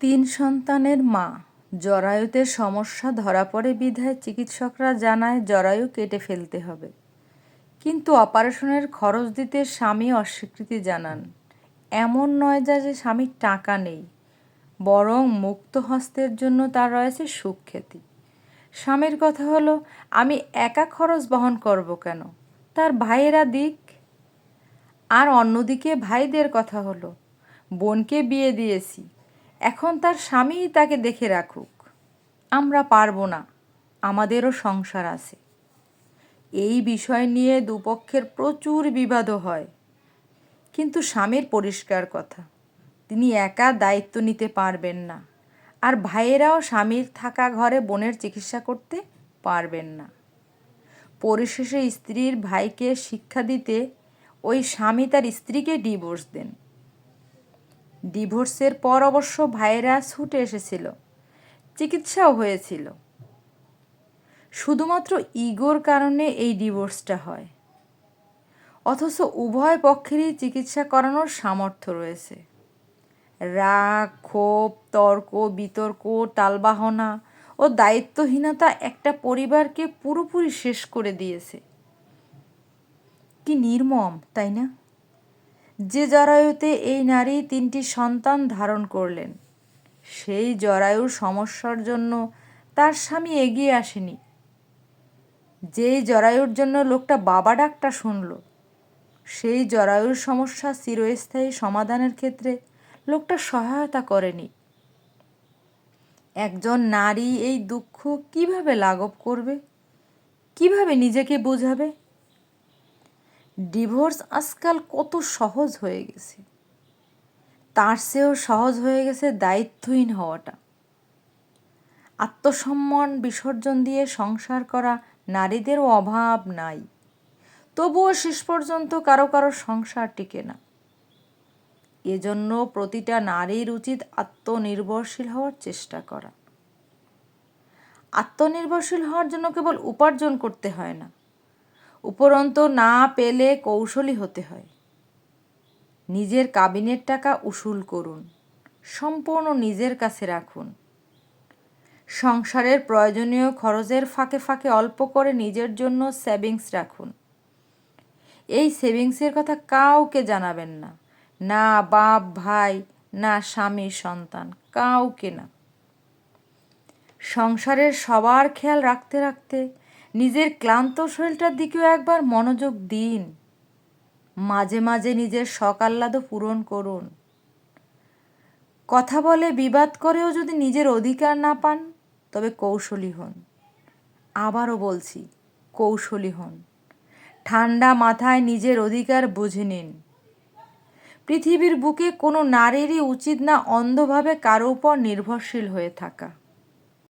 তিন সন্তানের মা। জরায়ুতে সমস্যা ধরা পড়ে বিধায় চিকিৎসকরা জানায় জরায়ু কেটে ফেলতে হবে। কিন্তু অপারেশনের খরচ দিতে স্বামী অস্বীকৃতি জানান। এমন নয় যা যে স্বামীর টাকা নেই, বরং মুক্ত হস্তের জন্য তার রয়েছে সুখ্যাতি। স্বামীর কথা হলো, আমি একা খরচ বহন করব কেন? তার ভাইয়েরা দিক। আর অন্যদিকে ভাইদের কথা হলো, বোনকে বিয়ে দিয়েছি এখন তার স্বামীই তাকে দেখে রাখুক। আমরা পারব না। আমাদেরও সংসার আছে। এই বিষয় নিয়ে দুপক্ষের প্রচুর বিবাদও হয়। কিন্তু স্বামীর পরিষ্কার কথা, তিনি একা দায়িত্ব নিতে পারবেন না। আর ভাইয়েরাও স্বামীর থাকা ঘরে বোনের চিকিৎসা করতে পারবেন না। পরিশেষে স্ত্রীর ভাইকে শিক্ষা দিতে ওই স্বামী তার স্ত্রীকে ডিভোর্স দেন। ডিভোর্সের পর অবশ্য ভাইয়েরা ছুটে এসেছিল। চিকিৎসাও হয়েছিল। শুধুমাত্র ইগোর কারণে এই ডিভোর্সটা হয়। অথচ উভয় পক্ষেরই চিকিৎসা করানোর সামর্থ্য রয়েছে। রাগ, ক্ষোভ, তর্ক, বিতর্ক, টালবাহনা ও দায়িত্বহীনতা একটা পরিবারকে পুরোপুরি শেষ করে দিয়েছে। কি নির্মম, তাই না? যে জরায়ুতে এই নারী তিনটি সন্তান ধারণ করলেন, সেই জরায়ুর সমস্যার জন্য তার স্বামী এগিয়ে আসেনি। যেই জরায়ুর জন্য লোকটা বাবা ডাকটা শুনল, সেই জরায়ুর সমস্যা চিরস্থায়ী সমাধানের ক্ষেত্রে লোকটা সহায়তা করেনি। একজন নারী এই দুঃখ কীভাবে লাঘব করবে? কীভাবে নিজেকে বোঝাবে? ডিভোর্স আজকাল কত সহজ হয়ে গেছে। তার চেয়েও সহজ হয়ে গেছে দায়িত্বহীন হওয়াটা। আত্মসম্মান বিসর্জন দিয়ে সংসার করা নারীদেরও অভাব নাই। তবুও শেষ পর্যন্ত কারও কারও সংসার টিকে না। এজন্য প্রতিটা নারীর উচিত আত্মনির্ভরশীল হওয়ার চেষ্টা করা। আত্মনির্ভরশীল হওয়ার জন্য কেবল উপার্জন করতে হয় না। উপরন্ত না পেলে কৌশলী হতে হয়। নিজের কাবিনের টাকা উসুল করুন, সম্পূর্ণ নিজের কাছে রাখুন। সংসারের প্রয়োজনীয় খরচের ফাঁকে ফাঁকে অল্প করে নিজের জন্য সেভিংস রাখুন। এই সেভিংসের কথা কাউকে জানাবেন না। না বাপ, ভাই, না স্বামী, সন্তান, কাউকে না। সংসারের সবার খেয়াল রাখতে রাখতে নিজের ক্লান্ত শরীরটার দিকেও একবার মনোযোগ দিন। মাঝে মাঝে নিজের সকাল্লাদও পূরণ করুন। কথা বলে বিবাদ করেও যদি নিজের অধিকার না পান, তবে কৌশলী হন। আবারও বলছি, কৌশলী হন। ঠান্ডা মাথায় নিজের অধিকার বুঝে নিন। পৃথিবীর বুকে কোনো নারীরই উচিত না অন্ধভাবে কারও উপর নির্ভরশীল হয়ে থাকা।